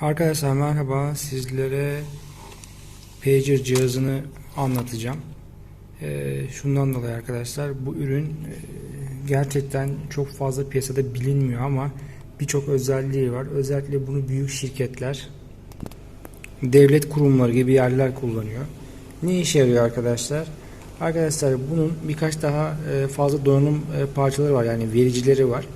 Arkadaşlar merhaba sizlere pager cihazını anlatacağım. Ee, şundan dolayı arkadaşlar bu ürün e, gerçekten çok fazla piyasada bilinmiyor ama birçok özelliği var. Özellikle bunu büyük şirketler, devlet kurumları gibi yerler kullanıyor. Ne işe yarıyor arkadaşlar? Arkadaşlar bunun birkaç daha e, fazla donanım e, parçaları var yani vericileri var.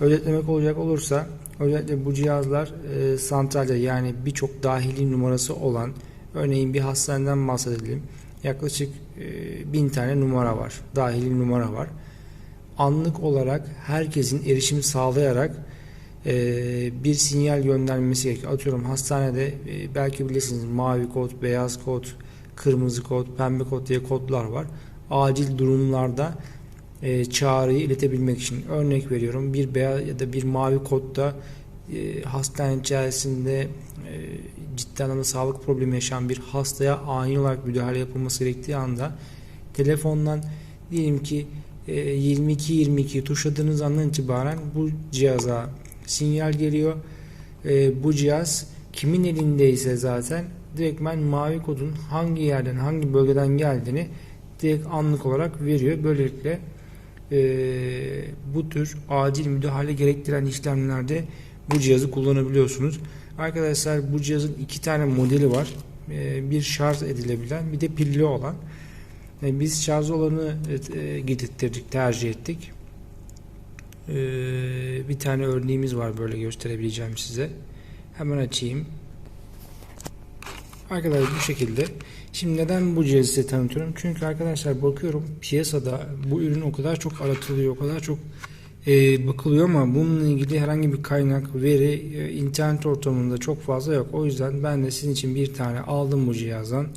Özetlemek olacak olursa özellikle bu cihazlar e, santralde yani birçok dahili numarası olan örneğin bir hastaneden bahsedelim. Yaklaşık e, bin tane numara var. Dahili numara var. Anlık olarak herkesin erişim sağlayarak e, bir sinyal göndermesi gerekiyor. Atıyorum hastanede e, belki bilirsiniz mavi kod, beyaz kod, kırmızı kod, pembe kod diye kodlar var. Acil durumlarda e, çağrıyı iletebilmek için örnek veriyorum bir beyaz ya da bir mavi kodda e, hastane içerisinde e, ciddi anlamda sağlık problemi yaşayan bir hastaya ani olarak müdahale yapılması gerektiği anda telefondan diyelim ki e, 22-22 tuşladığınız andan itibaren bu cihaza sinyal geliyor. E, bu cihaz kimin elindeyse zaten direktmen mavi kodun hangi yerden hangi bölgeden geldiğini direkt anlık olarak veriyor. Böylelikle e, bu tür acil müdahale gerektiren işlemlerde bu cihazı kullanabiliyorsunuz. Arkadaşlar bu cihazın iki tane modeli var. E, bir şarj edilebilen bir de pilli olan. E, biz şarj olanı e, getirttirdik, tercih ettik. E, bir tane örneğimiz var böyle gösterebileceğim size. Hemen açayım. Arkadaşlar bu şekilde. Şimdi neden bu cihazı size tanıtıyorum? Çünkü arkadaşlar bakıyorum piyasada bu ürün o kadar çok aratılıyor, o kadar çok e, bakılıyor ama bununla ilgili herhangi bir kaynak, veri e, internet ortamında çok fazla yok. O yüzden ben de sizin için bir tane aldım bu cihazdan.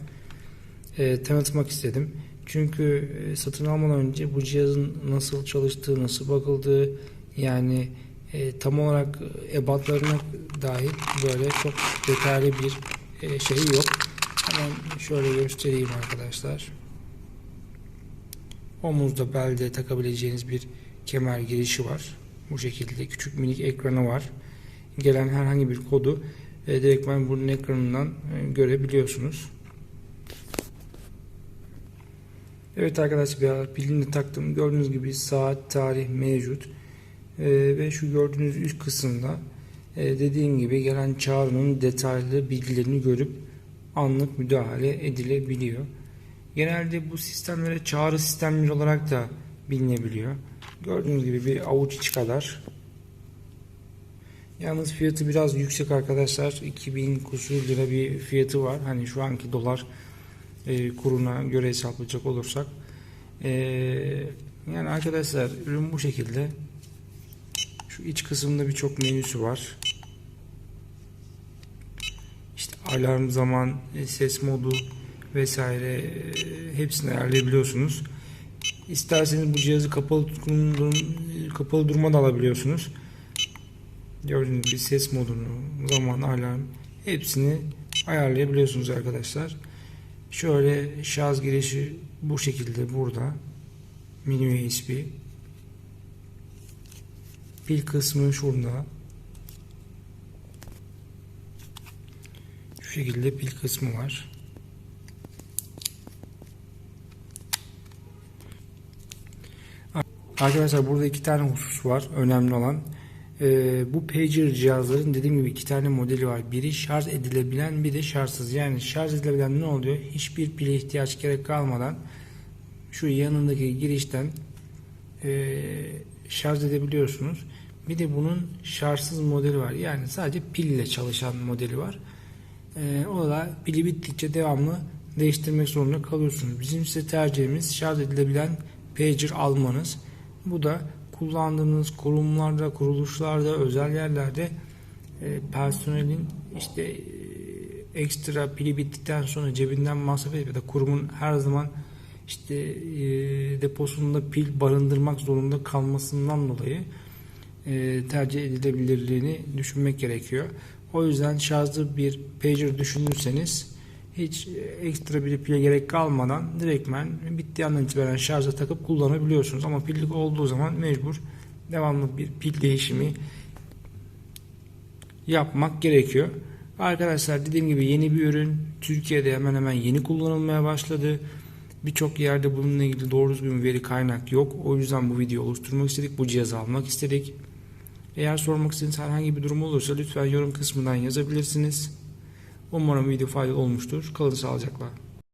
E, tanıtmak istedim. Çünkü e, satın almadan önce bu cihazın nasıl çalıştığı, nasıl bakıldığı yani e, tam olarak ebatlarına dair böyle çok detaylı bir e, şey yok. Hemen şöyle göstereyim arkadaşlar. Omuzda belde takabileceğiniz bir kemer girişi var. Bu şekilde küçük minik ekranı var. Gelen herhangi bir kodu e, direktmen bunun ekranından e, görebiliyorsunuz. Evet arkadaşlar pilini taktım. Gördüğünüz gibi saat, tarih mevcut. E, ve şu gördüğünüz üst kısımda e, dediğim gibi gelen çağrının detaylı bilgilerini görüp anlık müdahale edilebiliyor. Genelde bu sistemlere çağrı sistemleri olarak da bilinebiliyor. Gördüğünüz gibi bir avuç içi kadar. Yalnız fiyatı biraz yüksek arkadaşlar. 2000 kusur lira bir fiyatı var. Hani şu anki dolar e, kuruna göre hesaplayacak olursak. E, yani arkadaşlar ürün bu şekilde. Şu iç kısımda birçok menüsü var. İşte alarm zaman, ses modu vesaire e, hepsini ayarlayabiliyorsunuz. İsterseniz bu cihazı kapalı kapalı duruma da alabiliyorsunuz. Gördüğünüz gibi ses modunu, zaman, alarm hepsini ayarlayabiliyorsunuz arkadaşlar. Şöyle şarj girişi bu şekilde burada. Mini USB. Pil kısmı şurada. Şekilde pil kısmı var. Arkadaşlar burada iki tane husus var. Önemli olan. Ee, bu pager cihazların dediğim gibi iki tane modeli var. Biri şarj edilebilen bir de şarjsız. Yani şarj edilebilen ne oluyor? Hiçbir pile ihtiyaç gerek kalmadan şu yanındaki girişten e, şarj edebiliyorsunuz. Bir de bunun şarjsız modeli var. Yani sadece pil ile çalışan modeli var. E, o da pili bittikçe devamlı değiştirmek zorunda kalıyorsunuz. Bizim size tercihimiz şarj edilebilen pager almanız. Bu da kullandığınız kurumlarda, kuruluşlarda, özel yerlerde e, personelin işte e, ekstra pili bittikten sonra cebinden masraf edip ya da kurumun her zaman işte e, deposunda pil barındırmak zorunda kalmasından dolayı e, tercih edilebilirliğini düşünmek gerekiyor. O yüzden şarjlı bir pager düşünürseniz hiç ekstra bir pile gerek kalmadan direktmen bittiği andan itibaren şarja takıp kullanabiliyorsunuz. Ama pillik olduğu zaman mecbur devamlı bir pil değişimi yapmak gerekiyor. Arkadaşlar dediğim gibi yeni bir ürün. Türkiye'de hemen hemen yeni kullanılmaya başladı. Birçok yerde bununla ilgili doğru düzgün veri kaynak yok. O yüzden bu videoyu oluşturmak istedik. Bu cihazı almak istedik. Eğer sormak istediğiniz herhangi bir durum olursa lütfen yorum kısmından yazabilirsiniz. Umarım video faydalı olmuştur. Kalın sağlıcakla.